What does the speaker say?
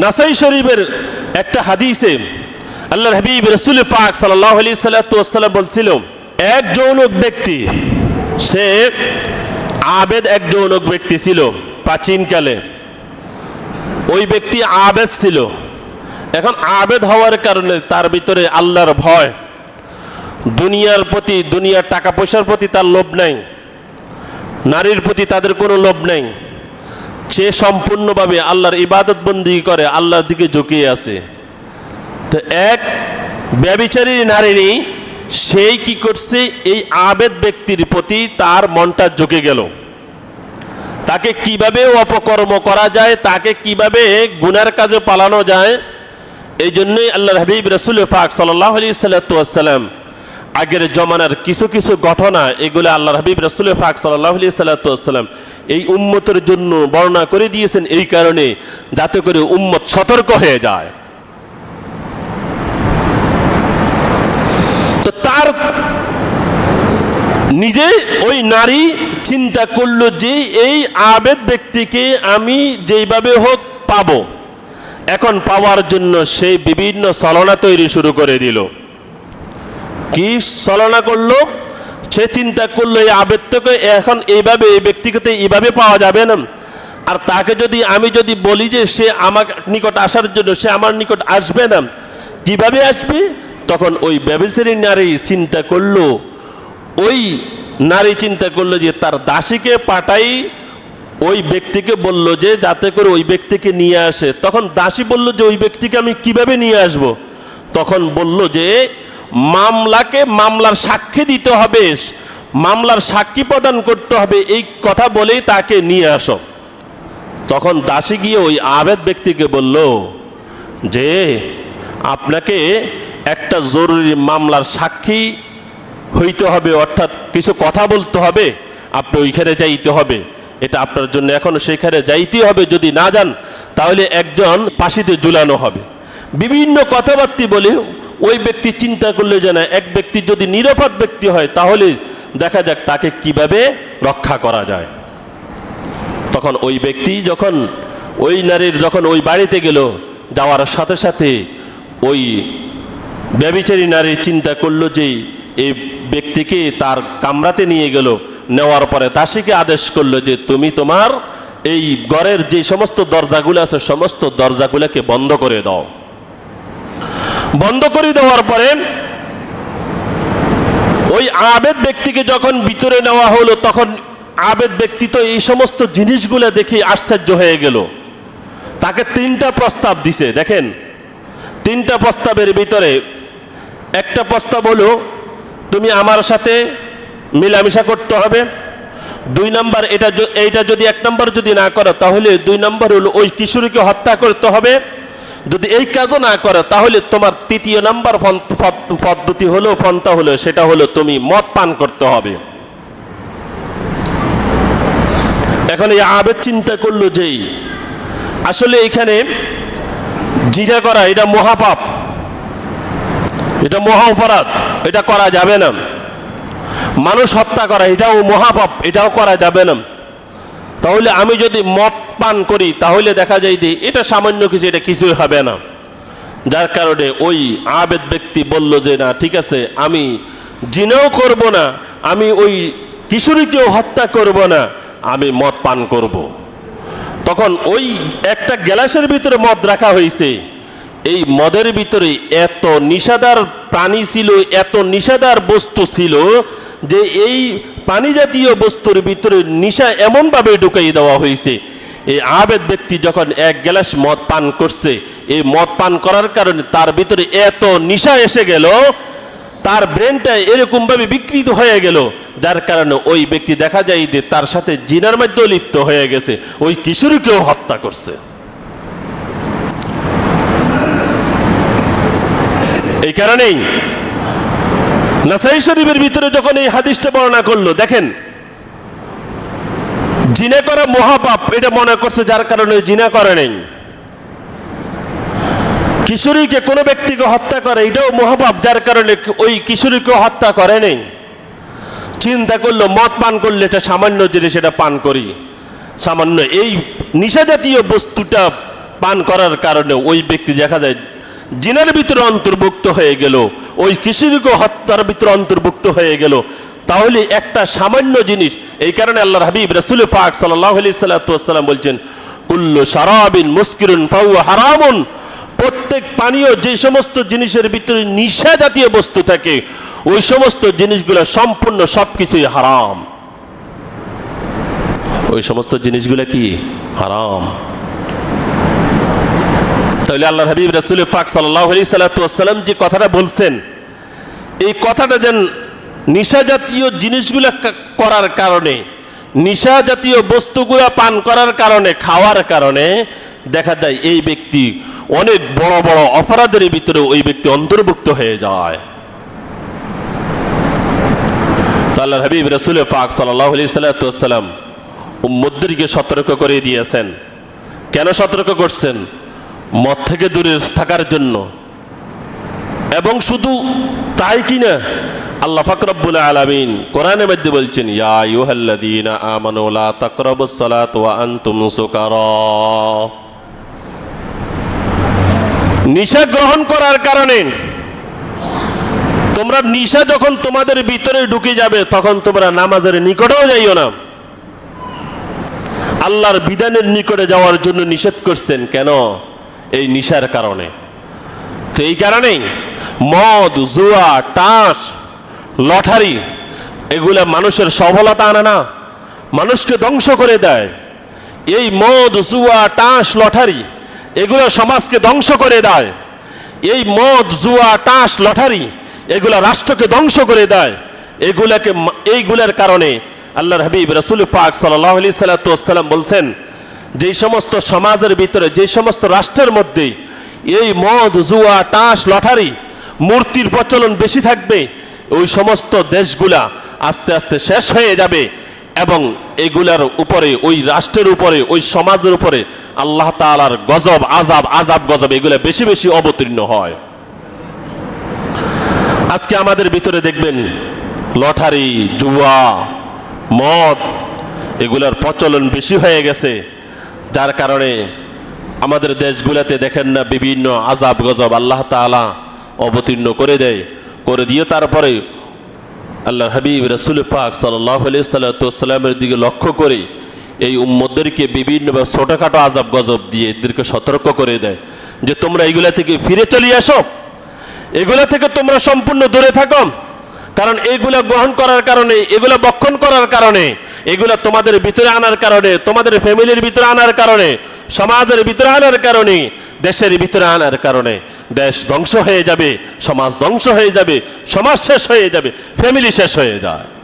নাসাই শরীফের একটা হাদিসে আল্লাহ হাবিব রসুল পাক সাল্লাহ আলি বলছিল, এক যৌনক ব্যক্তি, সে আবেদ এক যৌনক ব্যক্তি ছিল প্রাচীনকালে। ওই ব্যক্তি আবেদ ছিল। এখন আবেদ হওয়ার কারণে তার ভিতরে আল্লাহর ভয়। দুনিয়ার প্রতি, দুনিয়ার টাকা পয়সার প্রতি তার লোভ নাই। নারীর প্রতি তাদের কোনো লোভ নাই। সে সম্পূর্ণভাবে আল্লাহর ইবাদত বন্দি করে, আল্লাহর দিকে ঝুঁকিয়ে আছে। তো এক ব্যবিচারী নারীরই সেই কি করছে? এই আবেদ ব্যক্তির প্রতি তার মনটা ঝুঁকে গেল। তাকে কীভাবে অপকর্ম করা যায়, তাকে কীভাবে গুনার কাজে পালানো যায়, এই জন্যই আল্লাহ হাবিব রসুল ফাক সাল্লাহ আলি সাল্লাম আগের জমানার কিছু কিছু ঘটনা এগুলো আল্লাহ হাবিব রসুল ফাক সাল্লাহ আলি সাল্লাম এই উম্মতের জন্য বর্ণনা করে দিয়েছেন এই কারণে যাতে করে উম্মত সতর্ক হয়ে যায়। তো তার নিজে ওই নারী চিন্তা করল যে এই আবেদ ব্যক্তিকে আমি যেইভাবে হোক পাবো। এখন পাওয়ার জন্য সে বিভিন্ন ছলনা তৈরি শুরু করে দিল। কি ছলনা করল? সে চিন্তা করল, এই আবেদটাকে এখন এইভাবে, এই ব্যক্তিকে এইভাবে পাওয়া যাবে না। আর তাকে যদি, আমি যদি বলি যে সে আমার নিকট আসার জন্য, সে আমার নিকট আসবে না। কীভাবে আসবে? তখন ওই ব্যবসারী নারী চিন্তা করল। ওই নারী চিন্তা করল যে তার দাসীকে পাঠাই, ওই ব্যক্তিকে বলল যে যাতে করে ওই ব্যক্তিকে নিয়ে আসে। তখন দাসী বলল যে, ওই ব্যক্তিকে আমি কীভাবে নিয়ে আসব? তখন বলল যে মামলাকে মামলার সাক্ষী দিতে হবে, মামলার সাক্ষী প্রদান করতে হবে, এই কথা বলেই তাকে নিয়ে আসো। তখন দাসী গিয়ে ওই আবেদ ব্যক্তিকে বলল, যে, আপনাকে একটা জরুরি মামলার সাক্ষী হইতে হবে, অর্থাৎ কিছু কথা বলতে হবে, আপনি ওইখানে যাইতে হবে। এটা আপনার জন্য এখনও সেখানে যাইতে হবে, যদি না যান, তাহলে একজন পাশিতে ঝুলানো হবে। বিভিন্ন কথাবার্তি বলে ওই ব্যক্তি চিন্তা করলে যে না, এক ব্যক্তি যদি নিরাপদ ব্যক্তি হয়, তাহলে দেখা যাক তাকে কীভাবে রক্ষা করা যায়। তখন ওই ব্যক্তি যখন ওই নারীর যখন ওই বাড়িতে গেল, যাওয়ার সাথে সাথে ওই ব্যবিচারী নারী চিন্তা করল যে, এই ব্যক্তিকে তার কামরাতে নিয়ে গেল। নেওয়ার পরে দাসীকে আদেশ করল যে, তুমি তোমার এই ঘরের যে সমস্ত দরজাগুলো আছে, সমস্ত দরজাগুলোকে বন্ধ করে দাও। বন্ধ করে দেওয়ার পরে ওই আবেদ ব্যক্তিকে যখন ভিতরে নেওয়া হলো, তখন আবেদ ব্যক্তি তো এই সমস্ত জিনিসগুলো দেখে আশ্চর্য হয়ে গেল। তাকে তিনটা প্রস্তাব দিছে, দেখেন। তিনটা প্রস্তাবের ভিতরে একটা প্রস্তাব হলো, তুমি আমার সাথে মিলামিশা করতে হবে। দুই নাম্বার, এটা এইটা যদি এক নম্বর যদি না করো, তাহলে দুই নম্বর হলো, ওই কিশোরীকে হত্যা করতে হবে। যদি এই কাজও না করো, তাহলে তোমার তৃতীয় নাম্বার পদ্ধতি হলো পন্থা হলো, সেটা হলো তুমি মদ পান করতে হবে। এখন এই আবেদ চিন্তা করল যেই আসলে এখানে জিনা করা, এটা মহাপাপ। এটা মহা অপরাধ, এটা করা যাবে না। মানুষ হত্যা করা, এটাও মহাপাপ, এটাও করা যাবে না। তাহলে আমি যদি মদ পান করি, তাহলে দেখা যায় যে এটা সামান্য কিছু, এটা কিছুই হবে না। যার কারণে ওই আবেদ ব্যক্তি বলল যে, না, ঠিক আছে, আমি জিনেও করব না, আমি ওই কিশোরীকেও হত্যা করব না, আমি মদ পান করব। তখন ওই একটা গ্যালাসের ভিতরে মদ রাখা হয়েছে। এই মদের ভিতরে এত নিষাদার প্রাণী ছিল, এত নিষাদার বস্তু ছিল যে এই পানি জাতীয় বস্তুর ভিতরে নিশা এমনভাবে ঢুকাই দেওয়া হয়েছে। এই আবেদ ব্যক্তি যখন এক গ্লাস মদ পান করছে, এই মদ পান করার কারণে তার ভিতরে এত নিশা এসে গেল, তার ব্রেনটা এরকমভাবে বিকৃত হয়ে গেল, যার কারণে ওই ব্যক্তি দেখা যায় যে তার সাথে জিনার মধ্যেও লিপ্ত হয়ে গেছে, ওই কিশোরীকেও হত্যা করছে। এই কারণেই নাসাই শরীফের ভিতরে যখন এই হাদিসটা বর্ণনা করল, দেখেন জিনা করা মহাপাপ, এটা মনে করছে যার কারণে জিনা করে নেই। কিশোরীকে কোনো ব্যক্তিকে হত্যা করে, এটাও মহাপাপ, যার কারণে ওই কিশোরীকে হত্যা করে নেই। চিন্তা করল, মদ পান করলে এটা সামান্য জিনিস, এটা পান করি। সামান্য এই নিশা জাতীয় বস্তুটা পান করার কারণে ওই ব্যক্তি দেখা যায়, জিনের ভিতরে অন্তর্ভুক্ত হয়ে গেল, ওই কিশোরীক হত্যার ভিতরে অন্তর্ভুক্ত হয়ে গেল তাহলে একটা সামান্য জিনিস, এই কারণে আল্লাহ হাবিব রসুল ফাক সাল্লাহ আলি বলছেন, কুল্লু সারাবিন মুস্কিরুন হারামুন। প্রত্যেক পানীয় যে সমস্ত জিনিসের ভিতরে নিশা জাতীয় বস্তু থাকে, ওই সমস্ত জিনিসগুলো সম্পূর্ণ সবকিছুই হারাম। ওই সমস্ত জিনিসগুলো কি? হারাম। তাহলে আল্লাহ হাবিব রাসুল ফাক সাল্লাহ আলি যে কথাটা বলছেন, এই কথাটা যেন নিশা জাতীয় জিনিসগুলো করার কারণে নিশা জাতীয় বস্তুগুলো পান করার কারণে, খাওয়ার কারণে দেখা যায় এই ব্যক্তি অনেক বড় বড় অপরাধের ভিতরে ওই ব্যক্তি অন্তর্ভুক্ত হয়ে যায়। আল্লাহ হাবিব রসুল পাক সাল্লাহ সাল্লাম উম্মদদেরকে সতর্ক করে দিয়েছেন। কেন সতর্ক করছেন? মদ থেকে দূরে থাকার জন্য। এবং শুধু তাই কিনা আল্লাহ ফাকরাবুল আলামিন কোরআনের মধ্যে বলছেন, ইয়া আইয়ুহাল্লাযীনা আমানু লা তাকরাবুস সালাত ওয়া আনতুম সুকারা। নিশা গ্রহণ করার কারণে তোমরা নিশা যখন তোমাদের ভিতরে ঢুকে যাবে, তখন তোমরা নামাজের নিকটেও যাইও না। আল্লাহর বিধানের নিকটে যাওয়ার জন্য নিষেধ করছেন। কেন? এই নিশার কারণে। তো এই কারণেই মদ, জুয়া, টাস লটারি, এগুলা মানুষের সফলতা আনে না, মানুষকে ধ্বংস করে দেয়। এই মদ, জুয়া টাস লটারি, এগুলো সমাজকে ধ্বংস করে দেয়। এই মদ, জুয়া টাস লটারি, এগুলা রাষ্ট্রকে ধ্বংস করে দেয়। এগুলাকে এইগুলার কারণে আল্লাহর হাবিব রসুল ফাক সাল্লাহ সাল্লাম বলছেন যেই সমস্ত সমাজের ভিতরে, যে সমস্ত রাষ্ট্রের মধ্যে এই মদ, জুয়া টাস লটারি, মূর্তির প্রচলন বেশি থাকবে ওই সমস্ত দেশগুলা আস্তে আস্তে শেষ হয়ে যাবে এবং এগুলার উপরে, ওই রাষ্ট্রের উপরে, ওই সমাজের উপরে আল্লাহ তাআলার গজব আজাব আজাব গজব এগুলা বেশি বেশি অবতীর্ণ হয়। আজকে আমাদের ভিতরে দেখবেন, লটারি, জুয়া, মদ এগুলার প্রচলন বেশি হয়ে গেছে। যার কারণে আমাদের দেশগুলোতে দেখেন না বিভিন্ন আজাব গজব আল্লাহ তাআলা অবতীর্ণ করে দেয়। করে দিয়ে তারপরে আল্লাহ হাবিব, রসুল ফাক সাল্লাহ সাল্লাতামের দিকে লক্ষ্য করে এই উম্মদেরকে বিভিন্ন ছোটোখাটো আজাব গজব দিয়ে এদেরকে সতর্ক করে দেয় যে তোমরা এগুলা থেকে ফিরে চলে আসো। এগুলা থেকে তোমরা সম্পূর্ণ দূরে থাকো। কারণ এগুলো গ্রহণ করার কারণে, এগুলো বক্ষণ করার কারণে, এগুলো তোমাদের ভিতরে আনার কারণে, তোমাদের ফ্যামিলির ভিতরে আনার কারণে, সমাজের ভিতরে আনার কারণে, দেশের ভিতরে আনার কারণে, দেশ ধ্বংস হয়ে যাবে, সমাজ ধ্বংস হয়ে যাবে, সমাজ শেষ হয়ে যাবে, ফ্যামিলি শেষ হয়ে যায়।